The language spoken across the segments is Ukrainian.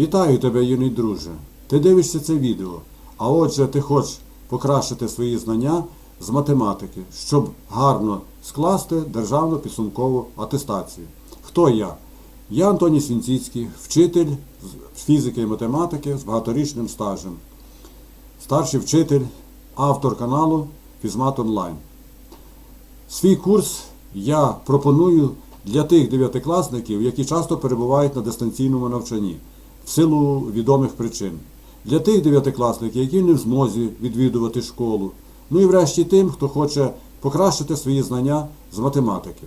Вітаю тебе, юний друже. Ти дивишся це відео, а отже, ти хочеш покращити свої знання з математики, щоб гарно скласти державну підсумкову атестацію. Хто я? Я Антоній Свінціцький, вчитель фізики і математики з багаторічним стажем. Старший вчитель, автор каналу Фізмат Онлайн. Свій курс я пропоную для тих дев'ятикласників, які часто перебувають на дистанційному навчанні в силу відомих причин. Для тих дев'ятикласників, які не в змозі відвідувати школу. Ну і врешті тим, хто хоче покращити свої знання з математики.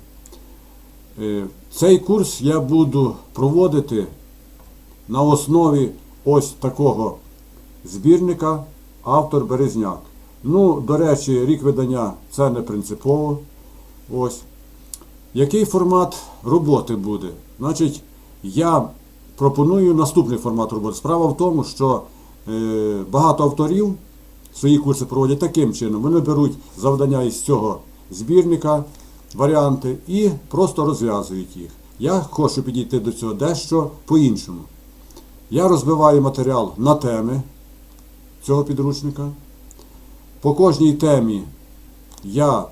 Е, Цей курс я буду проводити на основі ось такого збірника автор Березняк. Ну, до речі, рік видання це не принципово. Ось. Який формат роботи буде? Значить, я пропоную наступний формат роботи. Справа в тому, що е, багато авторів свої курси проводять таким чином. Вони беруть завдання із цього збірника, варіанти і просто розв'язують їх. Я хочу підійти до цього дещо по-іншому. Я розбиваю матеріал на теми цього підручника. По кожній темі я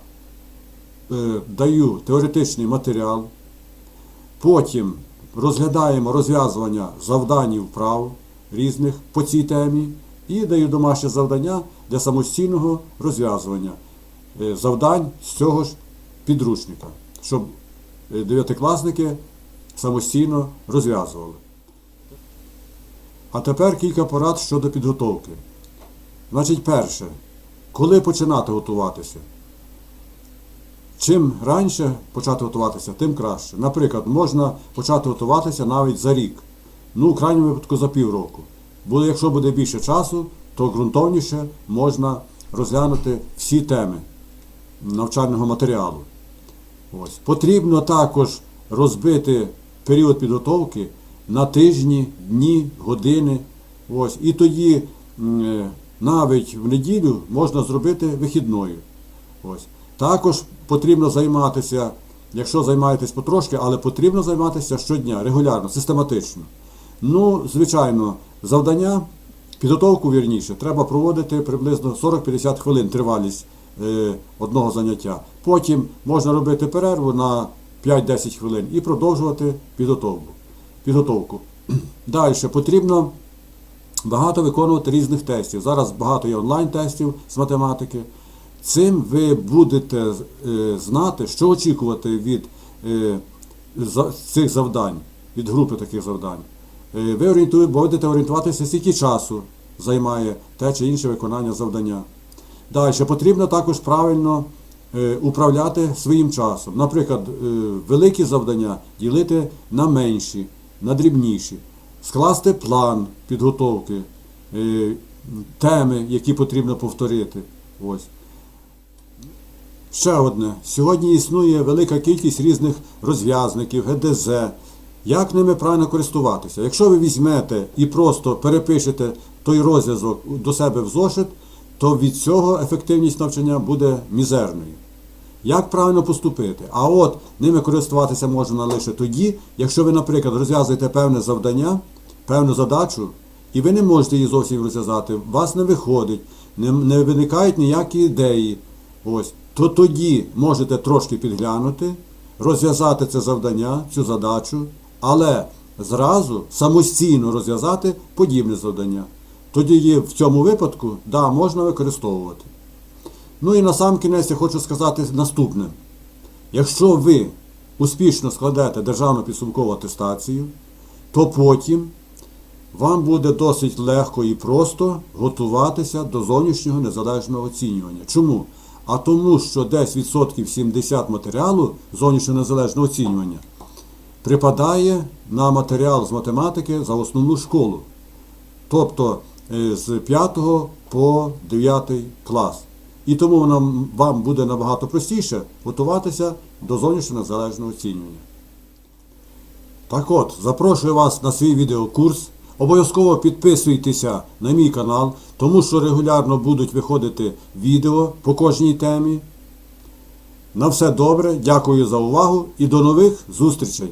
е, даю теоретичний матеріал. Потім розглядаємо розв'язування завдань і вправ різних по цій темі і даю домашнє завдання для самостійного розв'язування е, завдань з цього ж підручника, щоб е, дев'ятикласники самостійно розв'язували. А тепер кілька порад щодо підготовки. Значить, перше, коли починати готуватися? Чим раніше почати готуватися, тим краще. Наприклад, можна почати готуватися навіть за рік, ну, в крайньому випадку за півроку. Бо якщо буде більше часу, то ґрунтовніше можна розглянути всі теми навчального матеріалу. Ось. Потрібно також розбити період підготовки на тижні, дні, години. Ось. І тоді е, навіть в неділю можна зробити вихідною. Ось. Також потрібно займатися, якщо займаєтесь потрошки, але потрібно займатися щодня, регулярно, систематично. Ну, звичайно, завдання, підготовку вірніше, треба проводити приблизно 40-50 хвилин тривалість е, одного заняття. Потім можна робити перерву на 5-10 хвилин і продовжувати підготовку. підготовку. Далі потрібно багато виконувати різних тестів. Зараз багато є онлайн-тестів з математики. Цим ви будете е, знати, що очікувати від е, цих завдань, від групи таких завдань. Е, Ви будете орієнтуватися, скільки часу займає те чи інше виконання завдання. Далі потрібно також правильно управляти своїм часом. Наприклад, великі завдання ділити на менші, на дрібніші, скласти план підготовки, теми, які потрібно повторити. Ось. Ще одне. Сьогодні існує велика кількість різних розв'язників, ГДЗ. Як ними правильно користуватися? Якщо ви візьмете і просто перепишете той розв'язок до себе в зошит, то від цього ефективність навчання буде мізерною. Як правильно поступити? А от ними користуватися можна лише тоді, якщо ви, наприклад, розв'язуєте певне завдання, певну задачу, і ви не можете її зовсім розв'язати, у вас не виходить, не, не виникають ніякі ідеї. Ось, то тоді можете трошки підглянути, розв'язати це завдання, цю задачу, але зразу самостійно розв'язати подібне завдання. Тоді є в цьому випадку, да, можна використовувати. Ну і на сам кінець я хочу сказати наступне. Якщо ви успішно складете державну підсумкову атестацію, то потім вам буде досить легко і просто готуватися до зовнішнього незалежного оцінювання. Чому? А тому, що десь відсотків 70 матеріалу зовнішнього незалежного оцінювання припадає на матеріал з математики за основну школу. Тобто е, з 5 по 9 клас. І тому нам, вам буде набагато простіше готуватися до зовнішнього незалежного оцінювання. Так от, запрошую вас на свій відеокурс. Обов'язково підписуйтеся на мій канал, тому що регулярно будуть виходити відео по кожній темі. На все добре, дякую за увагу і до нових зустрічей!